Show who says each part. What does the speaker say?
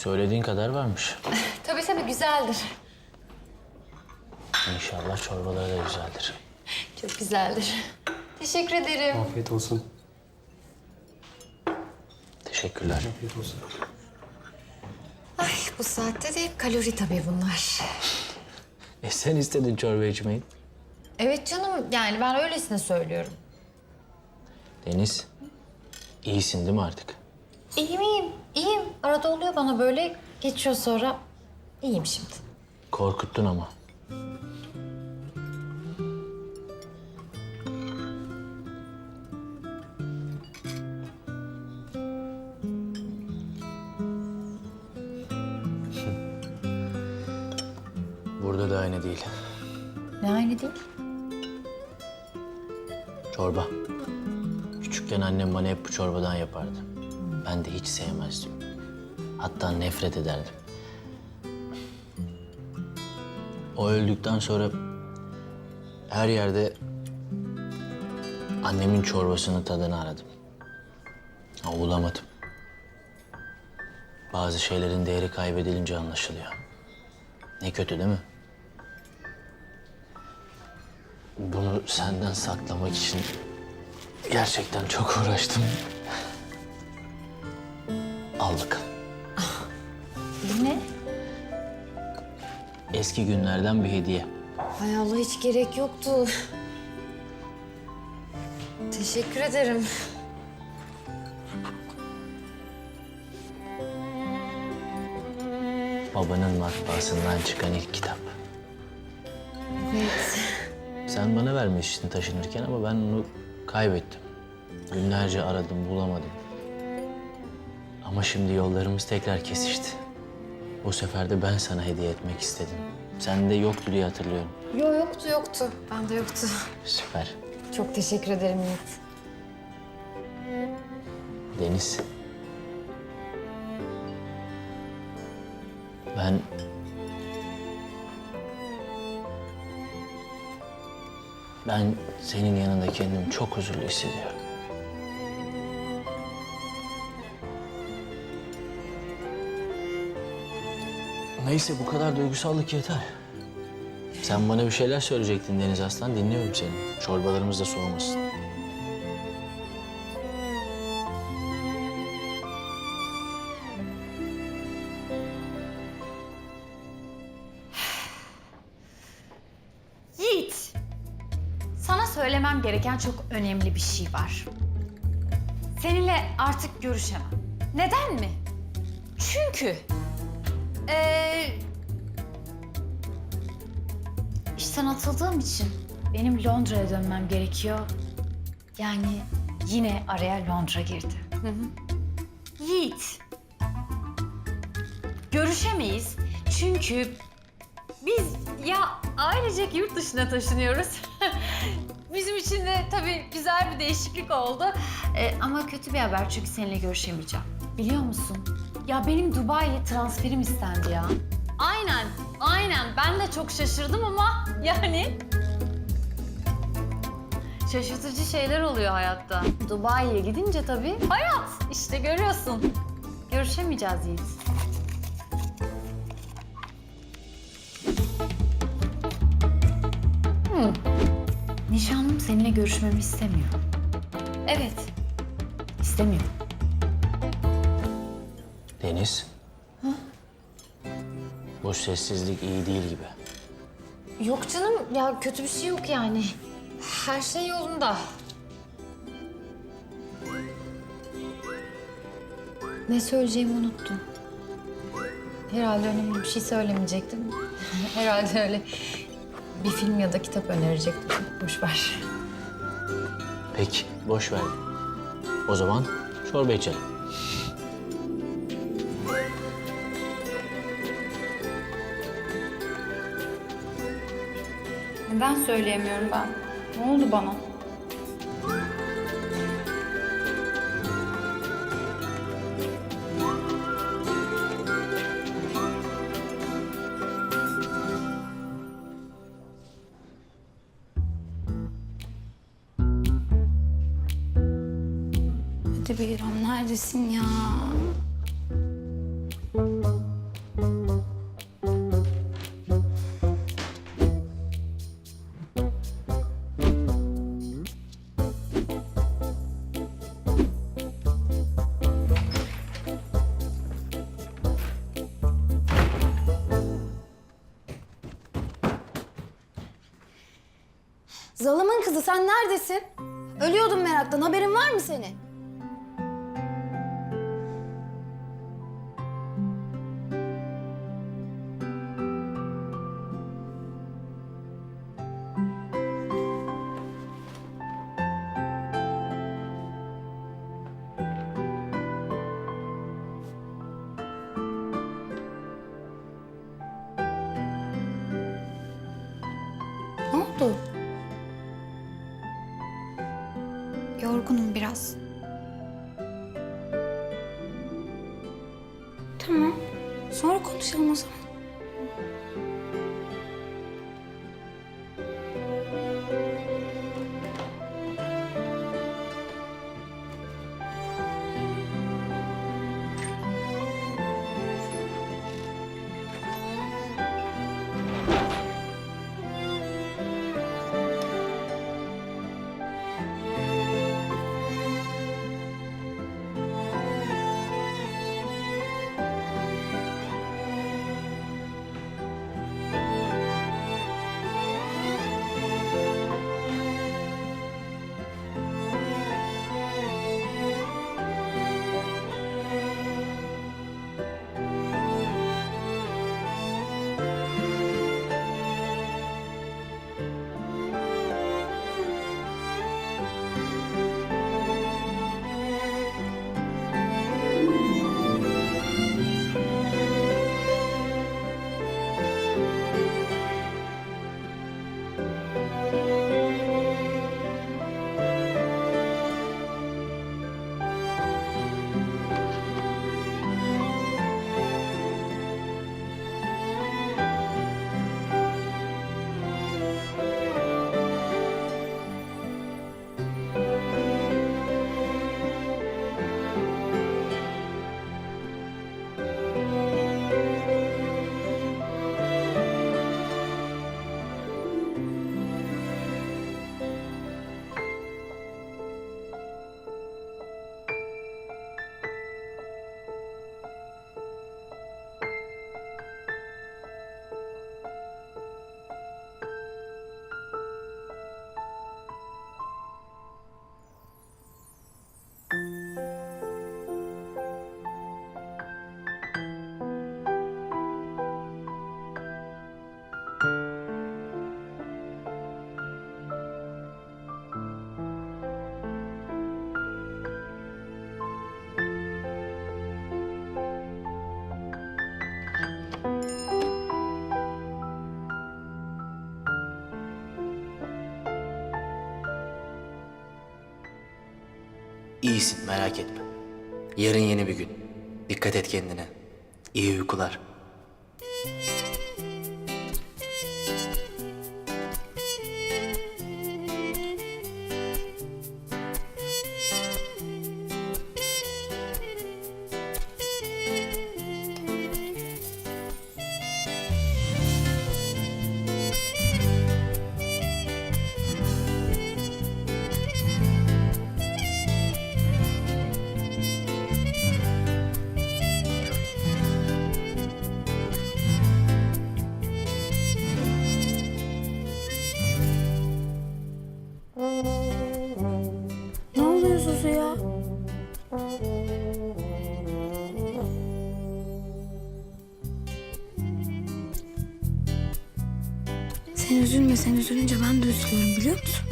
Speaker 1: Söylediğin kadar varmış.
Speaker 2: Tabii tabii güzeldir.
Speaker 1: İnşallah çorbaları da güzeldir.
Speaker 2: Çok güzeldir. Teşekkür ederim.
Speaker 3: Afiyet olsun.
Speaker 1: Teşekkürler.
Speaker 3: Afiyet olsun.
Speaker 2: Ay bu saatte de hep kalori tabii bunlar.
Speaker 1: E sen istedin çorba içmeyi.
Speaker 2: Evet canım yani ben öylesine söylüyorum.
Speaker 1: Deniz, iyisin değil mi artık?
Speaker 2: İyiyim iyiyim. İyiyim. Arada oluyor bana böyle geçiyor sonra. İyiyim şimdi.
Speaker 1: Korkuttun ama. Burada da aynı değil.
Speaker 2: Ne aynı değil.
Speaker 1: Çorba. Küçükken annem bana hep bu çorbadan yapardı. Ben de hiç sevmezdim. Hatta nefret ederdim. O öldükten sonra her yerde annemin çorbasının tadını aradım. Ama bulamadım. Bazı şeylerin değeri kaybedilince anlaşılıyor. Ne kötü değil mi? Bunu senden saklamak için gerçekten çok uğraştım. Al bakalım.
Speaker 2: Bu ne?
Speaker 1: Eski günlerden bir hediye.
Speaker 2: Hay Allah hiç gerek yoktu. Teşekkür ederim.
Speaker 1: Babanın matbaasından çıkan ilk kitap.
Speaker 2: Evet.
Speaker 1: Sen bana vermiştin taşınırken ama ben onu kaybettim. Günlerce aradım, bulamadım. Ama şimdi yollarımız tekrar kesişti. Bu sefer de ben sana hediye etmek istedim. Sende yoktu diye hatırlıyorum.
Speaker 2: Yo yoktu yoktu. Bende yoktu.
Speaker 1: Süper.
Speaker 2: Çok teşekkür ederim Yiğit.
Speaker 1: Deniz. Ben... Ben senin yanında kendimi çok huzurlu hissediyorum. Neyse bu kadar duygusallık yeter. Sen bana bir şeyler söyleyecektin Deniz Aslan. Dinliyorum seni. Çorbalarımız da soğumasın.
Speaker 4: Yiğit, sana söylemem gereken çok önemli bir şey var. Seninle artık görüşemem. Neden mi? Çünkü... eee işten atıldığım için benim Londra'ya dönmem gerekiyor. Yani yine araya Londra girdi. Hı hı. Yiğit, görüşemeyiz çünkü biz ya ailecek yurt dışına taşınıyoruz. Bizim için de tabii güzel bir değişiklik oldu. Ee, ama kötü bir haber çünkü seninle görüşemeyeceğim. Biliyor musun? Ya benim Dubai'ye transferim istendi ya. Aynen, aynen. Ben de çok şaşırdım ama yani... Şaşırtıcı şeyler oluyor hayatta. Dubai'ye gidince tabii hayat. İşte görüyorsun. Görüşemeyeceğiz Yiğit. Nişanlım seninle görüşmemi istemiyor. Evet. istemiyor.
Speaker 1: Deniz. Bu sessizlik iyi değil gibi.
Speaker 2: Yok canım ya kötü bir şey yok yani. Her şey yolunda. Ne söyleyeceğimi unuttum. Herhalde önemli bir şey söylemeyecektim. Herhalde öyle bir film ya da kitap önerecektim. Boş ver.
Speaker 1: Peki, boş ver. O zaman çorba içelim.
Speaker 4: Neden söyleyemiyorum ben? Ne oldu bana?
Speaker 5: Hadi Beyram neredesin ya?
Speaker 4: Zalımın kızı sen neredesin? Ölüyordum meraktan. Haberin var mı senin?
Speaker 6: Yorgunum biraz.
Speaker 4: Tamam. Sonra konuşalım o zaman.
Speaker 1: İyisin merak etme. Yarın yeni bir gün. Dikkat et kendine. İyi uykular.
Speaker 4: Sen üzülme, sen üzülünce ben de üzülüyorum biliyor musun?